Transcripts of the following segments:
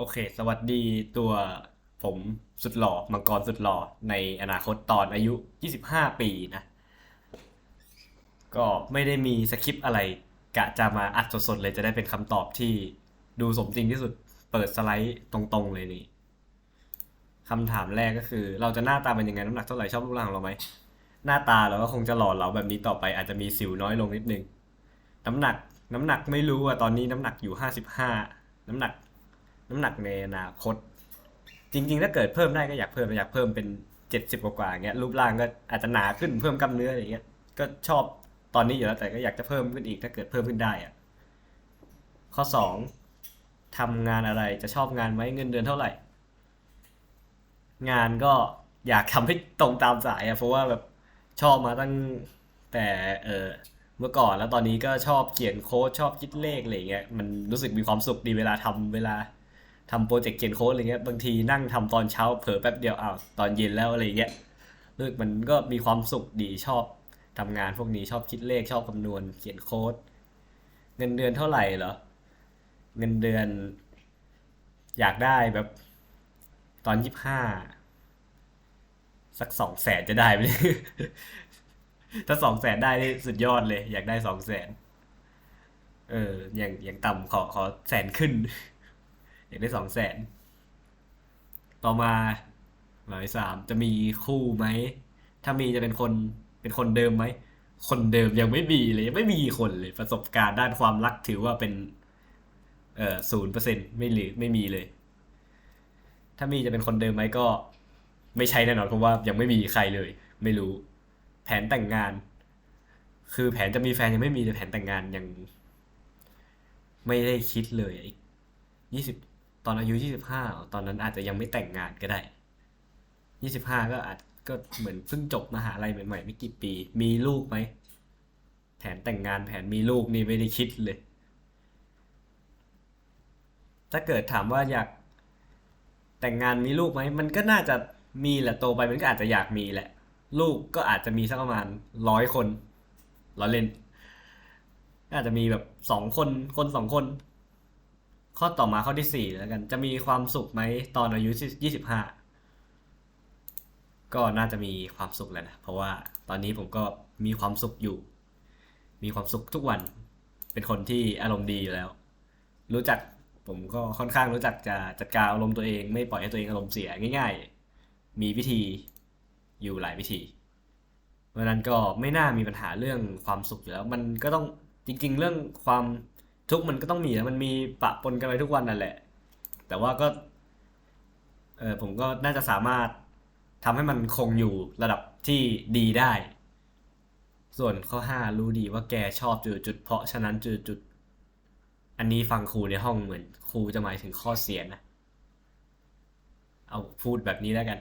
โอเค สวัสดีตัวผมสุดหล่อมังกรสุดหล่อในอนาคตตอนอายุ 25 ปีนะ ก็ไม่ได้มีสคริปต์อะไร กะจะมาอัดสดๆเลยจะได้เป็นคำตอบที่ดูสมจริงที่สุดเปิดสไลด์ตรงๆเลยนี่คำถามแรกก็คือ เราจะหน้าตาเป็นยังไงน้ำหนักเท่าไหร่ชอบรูปร่างเราไหมหน้าตาเราก็คงจะหล่อเหลาแบบนี้ต่อไป อาจจะมีสิวน้อยลงนิดนึง น้ำหนักน้ำหนักไม่รู้อะตอนนี้น้ำหนักอยู่ 55 น้ำหนัก น้ำหนักในอนาคต จริง ๆ ถ้าเกิดเพิ่มได้ก็อยากเพิ่มอยากเพิ่มเป็นเจ็ดสิบกว่าๆอย่างเงี้ยรูปร่างก็อาจจะหนาขึ้นเพิ่มกล้ามเนื้ออะไรเงี้ยก็ชอบตอนนี้อยู่แล้วแต่ก็อยากจะเพิ่มขึ้นอีกถ้าเกิดเพิ่มขึ้นได้อะข้อสองทำงานอะไรจะชอบงานไหมเงินเดือนเท่าไหร่ งานก็อยากทำให้ตรงตามสายอะเพราะว่าแบบชอบมาตั้งแต่เออเมื่อก่อนแล้วตอนนี้ก็ชอบเขียนโค้ดชอบคิดเลขอะไรเงี้ยมันรู้สึกมีความสุขดีเวลาทำเวลา ทำโปรเจกต์เขียนโค้ดอะไรเงี้ยบางทีนั่งทำตอนเช้าเผลอแป๊บเดียวอ้าวตอนเย็นแล้วอะไรเงี้ยรู้สึกมันก็มีความสุขดีชอบทำงานพวกนี้ชอบคิดเลขชอบคำนวณเขียนโค้ด เงินเดือนเท่าไหร่เหรอเงินเดือน อยากได้แบบตอนยี่ห้าสักสองแสนจะได้ไหมถ้าสองแสนได้สุดยอดเลย อยากได้สองแสนเอออย่างอย่างต่ำขอขอแสนขึ้น อยากได้สองแสนต่อมาหมายสามจะมีคู่ไหม ถ้ามีจะเป็นคนเป็นคนเดิมไหม คนเดิมยังไม่มีเลยยังไม่มีคนเลยประสบการณ์ด้านความรักถือว่าเป็น เอ่อศูนย์เปอร์เซ็นไม่หรือไม่มีเลย ถ้ามีจะเป็นคนเดิมไหมก็ ไม่ใช่แน่นอนเพราะว่ายังไม่มีใครเลย ไม่รู้ แผนแต่งงาน คือแผนจะมีแฟนยังไม่มีแต่แผนแต่งงานยัง ไม่ได้คิดเลยอีกยี่สิบ ตอนอายุยี่สิบห้าตอนนั้นอาจจะยังไม่แต่งงานก็ได้ยี่สิบห้าก็อาจก็เหมือนเพิ่งจบมหาลัยใหม่ๆไม่กี่ปี มีลูกไหมแผนแต่งงานแผนมีลูกนี่ไม่ได้คิดเลย ถ้าเกิดถามว่าอยากแต่งงานมีลูกไหมมันก็น่าจะมีแหละโตไปมันก็อาจจะอยากมีแหละ ลูกก็อาจจะมีสักประมาณร้อยคนล้อเล่นก็อาจจะมีแบบสองคนคนสองคน ข้อต่อมาข้อที่สี่แล้วกัน จะมีความสุขไหมตอนอายุยี่สิบห้าก็น่าจะมีความสุขแหละนะ เพราะว่าตอนนี้ผมก็มีความสุขอยู่ มีความสุขทุกวัน เป็นคนที่อารมณ์ดีอยู่แล้ว รู้จักผมก็ค่อนข้างรู้จักจะจัดการอารมณ์ตัวเอง ไม่ปล่อยให้ตัวเองอารมณ์เสียง่าย ๆ มีวิธีอยู่หลายวิธีเพราะนั้นก็ไม่น่ามีปัญหาเรื่องความสุขอยู่แล้ว มันก็ต้องจริง ๆ เรื่องความ ทุกมันก็ต้องมีนะมันมีปะปนกันไปทุกวันนั่นแหละ แต่ว่าก็ เออผมก็น่าจะสามารถทำให้มันคงอยู่ระดับที่ดีได้ ส่วนข้อห้ารู้ดีว่าแกชอบจุดจุดเพราะฉะนั้นจุดจุดอันนี้ฟังครูในห้องเหมือนครูจะหมายถึงข้อเสียนะ เอาพูดแบบนี้แล้วกัน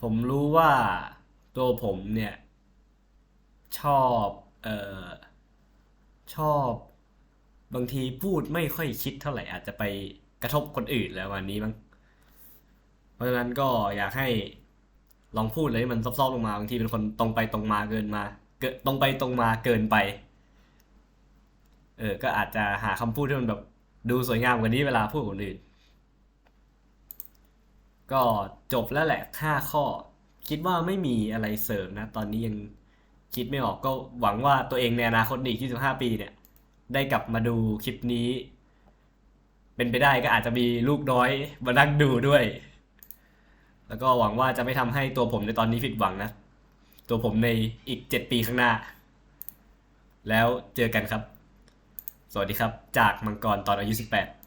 ผมรู้ว่าตัวผมเนี่ย ชอบ เอ่อ ชอบ บางทีพูดไม่ค่อยคิดเท่าไหร่อาจจะไปกระทบคนอื่นแล้ววันนี้มั้งเพราะฉะนั้นก็อยากให้ลองพูดเลยมันซอฟๆลงมาบางทีเป็นคนตรงไปตรงมาเกินมา เกินตรงไปตรงมาเกินไป เออ ก็อาจจะหาคำพูดที่มันแบบดูสวยงามกว่านี้เวลาพูดคนอื่น ก็จบแล้วแหละห้าข้อ คิดว่าไม่มีอะไรเสริมนะ ตอนนี้ยังคิดไม่ออกก็หวังว่าตัวเองในอนาคตอีก25 ปีเนี่ย ได้กลับมาดูคลิปนี้ เป็นไปได้ก็อาจจะมีลูกน้อยมานั่งดูด้วย แล้วก็หวังว่าจะไม่ทำให้ตัวผมในตอนนี้ผิดหวังนะ ตัวผมในอีก 7 ปีข้างหน้า แล้วเจอกันครับ สวัสดีครับ จากมังกรตอนอายุ 18